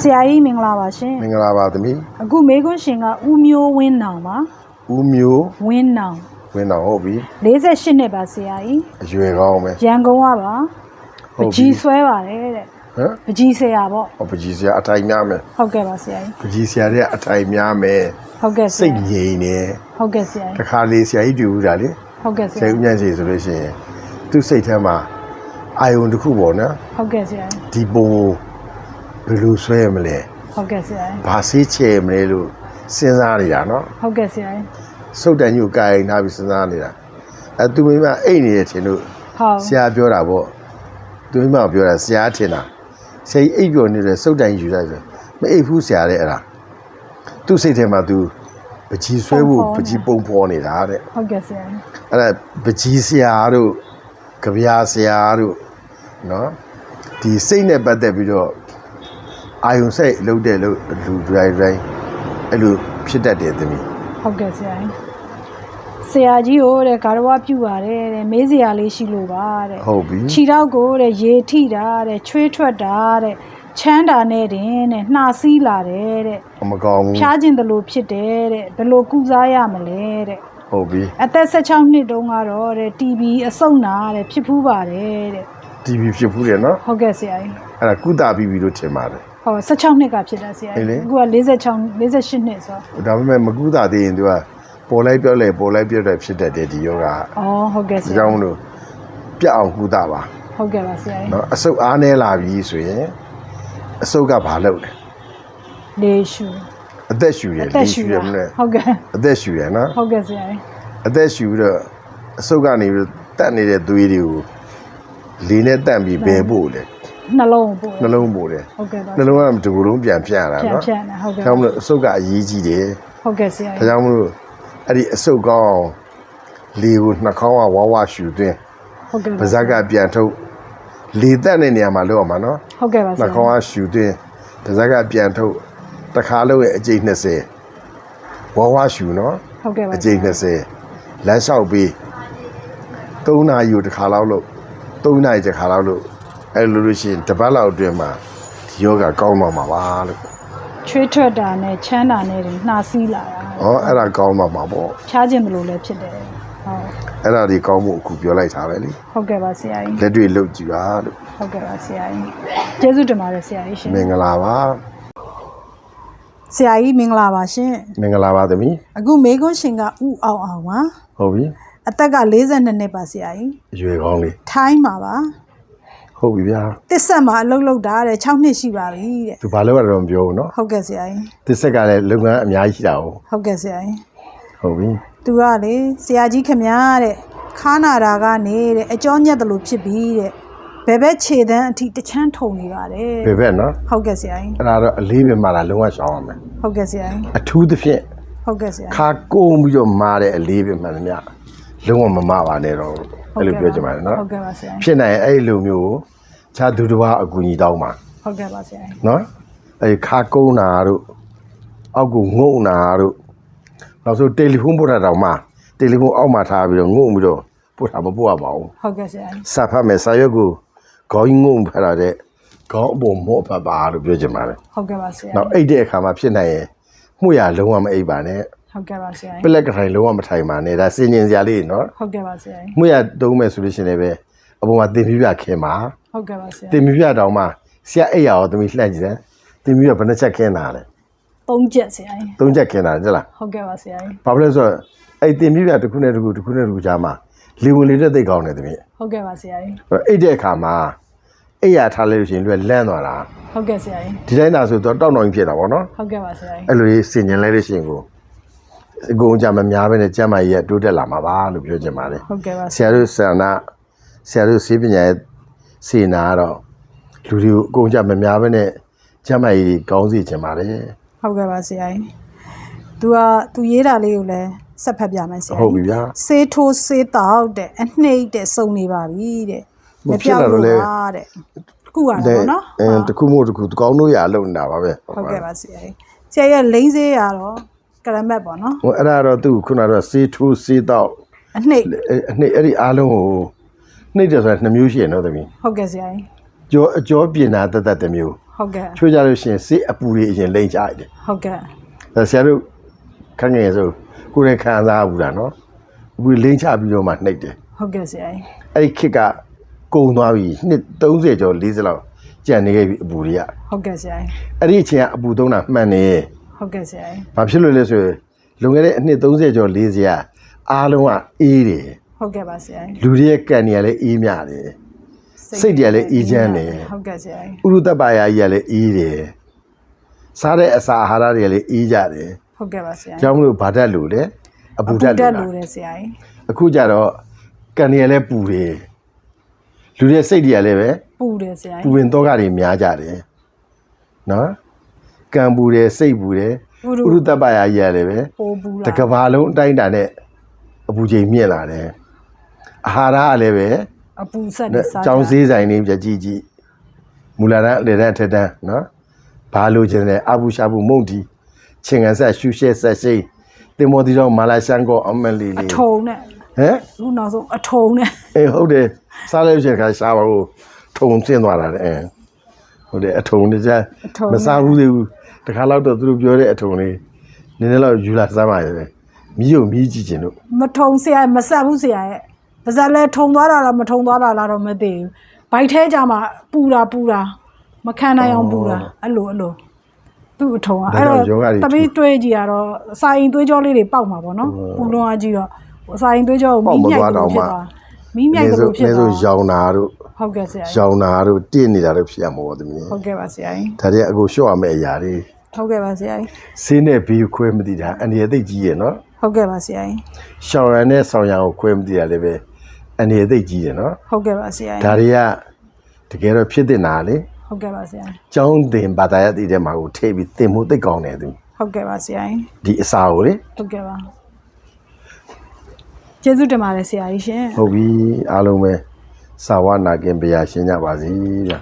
ဆရာကြီးမင်္ဂလာပါရှင်မင်္ဂလာပါသမီးအခုမေခွန်းရှင်ကဦးမျိုးဝင်းနောင်ပါဦးမျိုးဝင်းနောင်ဝင်းတော်ဟုတ်ပြီ48နှစ်ပါဆရာကြီးအရွယ်ကောင်းပဲရန်ကုန်ကပါပဟုတ်ပြီကြီးဆွဲပါတယ်တဲ့ဟမ်ပကြီးဆရာပေါ့ဟောပကြီးဆရာအထိုင်များမယ်ဟုတ်ကဲ့ပါဆရာကြီးပကြီးဆရာတွေကအထိုင်များမယ်ဟုတ်ကဲ့ဆစိရာတ်ကြီးငြိမ်နေဟုတ်ကဲ့ဆရာတကြီးခါလေဆရာကြီးတူဦးတာလေဟုတ်ကဲ့ဆဆရာရာကြီးဦးညံ့စီဆိုလို့ရှိရင်သူ့စိတ်ထဲမှာအာယုံတစ်ခုပေါ့နော်ဟုတ်ကဲ့ဆရာကြီးဒီပုံကို ဘယ်လိုဆွဲရမလဲဟုတ်ကဲ့ဆရာကြီးဘာဆေးချဲမလဲလို့စဉ်းစားနေတာနော်ဟုတ်ကဲ့ဆရာကြီးစုတ်တန်ညိုကိုင်ထားပြီးစဉ်းစားနေတာအဲသူမိမအိတ်နေတယ်ထင်လို့ဟုတ်ဆရာပြောတာပေါ့သူမိမကပြောတာဆရာထင်တာဆရာကြီးအိပ်ပျော်နေတယ်စုတ်တိုင်ယူလိုက်ဆိုမအိပ်ဘူးဆရာတဲ့အဲ့ဒါသူ့စိတ်ထဲမှာသူပကြီးဆွဲဖို့ပကြီးပုံဖော်နေတာတဲ့ဟုတ်ကဲ့ဆရာကြီးအဲ့ဒါပကြီးဆရာတို့ကြပြာဆရာတို့နော်ဒီစိတ်နဲ့ပတ်သက်ပြီးတော့ အာယုံစိတ်လုံးတဲ့လို့လူတိုင်းတိုင်းအဲ့လိုဖြစ်တတ်တယ်သမီးဟုတ်ကဲ့ဆရာကြီးဆရာကြီးကိုတဲ့ဂါရဝပြုပါတယ်တဲ့မေးစရာလေးရှိလို့ပါတဲ့ဟုတ်ပြီခြေထောက်ကိုတဲ့ရေထိတာတဲ့ချွေးထွက်တာတဲ့ချမ်းတာနဲ့တင်တဲ့နှာစီးလာတယ်တဲ့မကောင်းဘူးဖျားခြင်းတလို့ဖြစ်တယ်တဲ့ဘယ်လိုကုစားရမလဲတဲ့ဟုတ်ပြီအသက်16နှစ်တုန်းကတော့တဲ့ TB အဆုတ်နာတဲ့ဖြစ်ဖူးပါတယ်တဲ့ TV ဖြစ်ဘူးတယ်နော်ဟုတ်ကဲ့ဆရာကြီးအဲ့ဒါကုသပြီးပြီလို့ထင်ပါတယ် ဟော16နှစ်ကဖြစ်တာဆရာကြီးအခုက46 48နှစ်ဆိုတော့ဒါပေမဲ့မကူတာသေးရင်သူကပေါ်လိုက်ပြောက်လဲပေါ်လိုက်ပြောက်တယ်ဖြစ်တတ်တယ်ဒီယောဂကအော်ဟုတ်ကဲ့ဆရာကြောင့်မလို့ပြအောင်ကူတာပါဟုတ်ကဲ့ပါဆရာကြီးနော်အဆုတ်အားနည်းလာပြီဆိုရင်အဆုတ်ကဘာလုပ်လဲလေရှူအသက်ရှူရယ်လေရှူရယ်မလဲဟုတ်ကဲ့အသက်ရှူရယ်နော်ဟုတ်ကဲ့ဆရာကြီးအသက်ရှူပြီးတော့အဆုတ်ကနေပြီးတက်နေတဲ့သွေးတွေကိုလေနဲ့တန့်ပြီးဘယ်ဖို့လဲ နှလုံးပို့နှလုံးပို့တယ်ဟုတ်ကဲ့ပါနှလုံးကတကူလုံးပြန်ပြန်လာဖြန့်နော်ဖြန့်နေဟုတ်ကဲ့ဒါကြောင့်မလို့အဆုတ်ကအရေးကြီးတယ်ဟုတ်ကဲ့ဆရာဒါကြီးကြောင့်မလို့အဲ့ဒီအဆုတ်ကောင်းအောင်လေကိုနှာခေါင်းကဝါဝရှူသွင်းဟုတ်ကဲ့ပါဇက်ကပြန်ထုတ်လေတက်တဲ့နေရာမှာလောက်အောင်ပါနော်ဟုတ်ကဲ့ပါဆနှာရာခေါင်းကရှူသွင်းပါဇက်ကပြန်ထုတ်တစ်ခါလို့ရဲ့အကျိတ်20ဝါဝရှူနော်ဟုတ်ကဲ့ပါအကျိတ်20လမ်းလျှောက်ပြီး3နာရီကိုတစ်ခါလောက်လို့3နာရီတစ်ခါလောက်လို့ အဲ့လိုလို့ရှိရင်တစ်ပတ်လောက်အတွင်းမှာဒီယောဂကောင်းတော့မှာပါလို့ချွေးထွက်တာနဲ့ချမ်းတာနဲ့တင်နှာစီးလာတာဟောအဲ့ဒါကောင်းတော့မှာပေါ့ဖြားခြင်းမလို့လည်းဖြစ်တယ်ဟုတ်အဲ့ဒါဒီကောင်းမှုအခုပြောလိုက်တာပဲလေဟုတ်ကဲ့ပါဆရာကြီးလက်တွေ့လုပ်ကြည့်ပါလို့ဟုတ်ကဲ့ပါဆရာကြီးကျေးဇူးတင်ပါတယ်ဆရာကြီးရှင်မင်္ဂလာပါဆရာကြီးမင်္ဂလာပါရှင်မင်္ဂလာပါသမီးအခုမေကွန်းရှင်ကဥအောင်အောင်ပါဟုတ်ပြီအသက်က42နှစ်ပါဆရာကြီးအရွယ်ကောင်းလေးထိုင်းပါပါ ဟုတ်ပြီဗျာ တစ်ဆက်မှာအလုပ်လုပ်တာတဲ့6နှစ်ရှိပါပြီတဲ့ သူဘာလို့ရတော့မပြောဘူးเนาะ ဟုတ်ကဲ့ဆရာကြီး တစ်ဆက်ကလည်းလုပ်ငန်းအများကြီးရှိတာဟုတ် ဟုတ်ကဲ့ဆရာကြီး ဟုတ်ပြီ သူကလေဆရာကြီးခမညာတဲ့ခါနာတာကနေတဲ့အကျောညက်တယ်လို့ဖြစ်ပြီးတဲ့ဘယ်ဘက်ခြေတန်းအထိတချမ်းထုံနေပါတယ် ဘယ်ဘက်เนาะ ဟုတ်ကဲ့ဆရာကြီး အဲ့ဒါတော့အလေးပဲမှာတာလုံးဝရှောင်းရမယ် ဟုတ်ကဲ့ဆရာကြီး အထူးသဖြင့် ဟုတ်ကဲ့ဆရာကြီး ခါကုန်းပြီးတော့မာတဲ့အလေးပဲမှန်သမျှလုံးဝမမပါနဲ့တော့ အဲ့လိုပြောချင်ပါတယ်နော်ဟုတ်ကဲ့ပါဆရာဖြစ်နိုင်အဲ့လိုမျိုးခြားသူတော်အကူကြီးတောင်းပါဟုတ်ကဲ့ပါဆရာနော်အဲ့ခါကုန်းနာတို့အောက်ကိုငုံနာတို့နောက်ဆုံးတယ်လီဖုန်းပို့တာတောင်မှတယ်လီဖုန်းအောက်မှာထားပြီးတော့ငုံပြီးတော့ပို့တာမပို့ရပါဘူးဟုတ်ကဲ့ဆရာစာဖတ်မယ်စာရွက်ကိုခေါင်းငုံဖတ်ရတဲ့ခေါင်းအပေါ်မော့ဖတ်ပါလို့ပြောချင်ပါတယ်ဟုတ်ကဲ့ပါဆရာနောက်အိတ်တဲ့အခါမှာဖြစ်နိုင်ရင်မှုရလုံးဝမအိပ်ပါနဲ့ ဟုတ်ကဲ့ပါဆရာ။ကြီးပလက်ကထိုင်လုံးဝမထိုင်ပါနဲ့ဒါစင်ကျင်စရာလေးနော်ဟုတ်ကဲ့ပါဆရာကြီး။မှုရတုံးမယ်ဆိုလို့ရှိရင်လည်းပဲအပေါ်မှာတင်ပြပြခင်ပါဟုတ်ကဲ့ပါဆရာ။တင်ပြပြတောင်မှဆရာအိတ်ရအောင်သမီးလှန့်ကြည့်တယ်။တင်ပြပြဘယ်နှချက်ခင်းတာလဲသုံးချက်ဆရာကြီး။သုံးချက်ခင်းတာကြလားဟုတ်ကဲ့ပါဆရာကြီး။ဘာဖြစ်လဲဆိုတော့အဲ့တင်ပြပြတစ်ခုနဲ့တစ်ခုတစ်ခုနဲ့တစ်ခုကြားမှာလေဝင်လေတဲ့သိတ်ကောင်းတယ်သမီးဟုတ်ကဲ့ပါဆရာကြီး။အဲ့တော့အိတ်တဲ့အခါမှာအိတ်ရထားလိုက်လို့ရှိရင်လူကလန့်သွားတာဟုတ်ကဲ့ဆရာကြီးဒီတိုင်းသာဆိုတော့တောက်တောင်ကြီးဖြစ်တာပေါ့နော်ဟုတ်ကဲ့ပါဆရာကြီးအဲ့လိုကြီးစင်ကျင်လိုက်လို့ရှိရင်ကို အကုန်ကြမများပဲနဲ့ကျမ်းမာကြီးကတိုးတက်လာမှာပါလို့ပြောချင်ပါတယ်ဟုတ်ကဲ့ပါဆရာတို့ဆန္ဒဆရာတို့စေပညာရဲ့စေနာကတော့လူတွေကိုအကုန်ကြမများပဲနဲ့ကျမ်းမာကြီးကောင်းစေချင်ပါတယ်ဟုတ်ကဲ့ပါဆရာကြီး तू က तू ရေးတာလေးကိုလည်းဆက်ဖတ်ပြမယ်ဆရာကြီးဟုတ်ပြီဗျာဆေးထိုးဆေးတောက်တဲ့အနှိမ့်တဲ့စုံနေပါပြီတဲ့မဖြစ်လာတော့လေပါတဲ့ခုရတာပေါ့နော်အင်းတစ်ခုမို့တစ်ခုကောင်းလို့ရလုံနေတာပါပဲဟုတ်ကဲ့ပါဆရာကြီးဆရာကြီးကလိမ့်ဆေးရတော့ ကရမတ်ပေါ့နော်ဟိုအဲ့ဒါတော့သူခုနကတော့စေးထိုးစေးတော့အနှိမ့်အဲ့အနှစ်အဲ့ဒီအားလုံးကိုနှိမ့်တယ်ဆိုတာနှစ်မျိုးရှိရနော်သမီးဟုတ်ကဲ့ဆရာကြီးကြောအကျော်ပြင်တာတတ်တတ်တစ်မျိုးဟုတ်ကဲ့ချိုးကြလို့ရှိရင်စိတ်အပူတွေအရင်လိမ့်ချရတယ်ဟုတ်ကဲ့ဒါဆရာတို့ခန့်ငယ်ဆိုကိုယ်နဲ့ခံစားဘူးလားနော်အပူလိမ့်ချပြီးတော့မှနှိပ်တယ်ဟုတ်ကဲ့ဆရာကြီးအဲ့ဒီခစ်ကကုံသွားပြီနှစ်30ကျော်40လောက်ကြံနေခဲ့ပြီအပူတွေကဟုတ်ကဲ့ဆရာကြီးအဲ့ဒီအချိန်ကအပူသုံးတာမှန်နေ ဟုတ်ကဲ့ဆရာကြီးဘာဖြစ်လို့လဲဆိုရင်လွန်ခဲ့တဲ့အနှစ်30ကျော်40ကအားလုံးကအေးတယ်ဟုတ်ကဲ့ပါဆရာကြီးလူတွေရဲ့ကံတွေကလည်းအေးမြတယ်စိတ်တွေကလည်းအေးချမ်းတယ်ဟုတ်ကဲ့ဆရာကြီးဥရုတ္တပယာကြီးကလည်းအေးတယ်စားတဲ့အစာအာဟာရတွေကလည်းအေးကြတယ်ဟုတ်ကဲ့ပါဆရာကြီးကြောင့်မလို့ဗာတတ်လို့လေအပူတတ်တက်လို့လို့လားတယ်ဆရာကြီးအခုကြတော့ကံတွေကလည်းပူတယ်လူတွေစိတ်တွေကလည်းပဲပူတယ်ဆရာပူကြီးဝင်တော့ကတွေများကြတယ်နော် ကံပူတယ်စိတ်ပူတယ်ဥဥရုရုတ္တပယာကြီးကလည်းပဲပိုးပူလာတကဘာလုံးအတိုင်းအတာနဲ့အပူချိန်မြင့်လာတယ်အာဟာရကလည်းပဲအပူဆက်နေစားကျောင်းစည်းဆိုင်နေပြကြည့်ကြည့်မူလာတန်းလေတန်းထက်တန်းနော်ဘာလို့ကျင်လဲအဘူရှာဘူးမုန်တီချင်းကန်ဆက်ရှူရှဲဆက်ရှိတင်မော်တီတော့မာလာရှန်ကိုအမလီအလီထုံနဲ့ဟမ်ခုနောက်ဆုံးအထုံနဲ့ အေးဟုတ်တယ်စားလို့ရှိရင်ခါရှားပါဘူးထုံဆင်းသွားတာလေအဲ ဟုတ်တယ်အထုံတကြမစားဘူးသေးဘူးတခါတော့သူတို့ပြောတဲ့အထုံလေးနည်းနည်းတော့ယူလာစားပါရဲ့မီးကိုမီးကြည့်ကျင်တို့မထုံဆရာမဆက်ဘူးဆရာရဲ့ပါဇက်လဲထုံသွားတာလားမထုံသွားတာလားတော့မသိဘူးဘိုက်ထဲကြမှာပူတာပူတာမခံနိုင်အောင်ပူတာအဲ့လိုအဲ့လိုသူ့အထုံကအဲ့တော့တပီးတွေးကြည့်ရတော့စာရင်သွေးကြောလေးတွေပေါက်မှာပေါ့နော်ပူလွန်အားကြီးတော့စာရင်သွေးကြောကိုမီးမြိုက်လို့ဖြစ်သွား မီးမြိုက်လို့ဖြစ်နေသွားဆိုရောင်နာတို့ဟုတ်ကဲ့ဆရာကြီးရောင်နာတို့တင့်နေတာတို့ဖြစ်ရမှာပေါ့သမီးဟုတ်ကဲ့ပါဆရာကြီးဒါတည်းအကိုလျှော့ရမယ့်အရာတွေဟုတ်ကဲ့ပါဆရာကြီးစင်းနဲ့ဘေးခွဲမသိတာအန်ဒီရသိပ်ကြီးရဲ့နော်ဟုတ်ကဲ့ပါဆရာကြီးရှောင်ရံနဲ့ဆောင်ရံကိုခွဲမသိတာလည်းပဲအန်ဒီရသိပ်ကြီးရဲ့နော်ဟုတ်ကဲ့ပါဆရာဒါကြီးတွေကတကယ်တော့ဖြစ်တင်တာလေဟုတ်ကဲ့ပါဆရာကြီးကျောင်းတင်ဘာသာရတည်တဲ့မှာကိုထည့်ပြီးတင်မှုသိပ်ကောင်းတယ်သူဟုတ်ကဲ့ပါဆရာကြီးဒီအစာကိုလေဟုတ်ကဲ့ပါ ကျေးဇူးတင်ပါတယ်ဆရာကြီးရှင်ဟုတ်ပြီအားလုံးပဲစာဝနာကင်ပြရာရှင်းကြပါစေဗျာ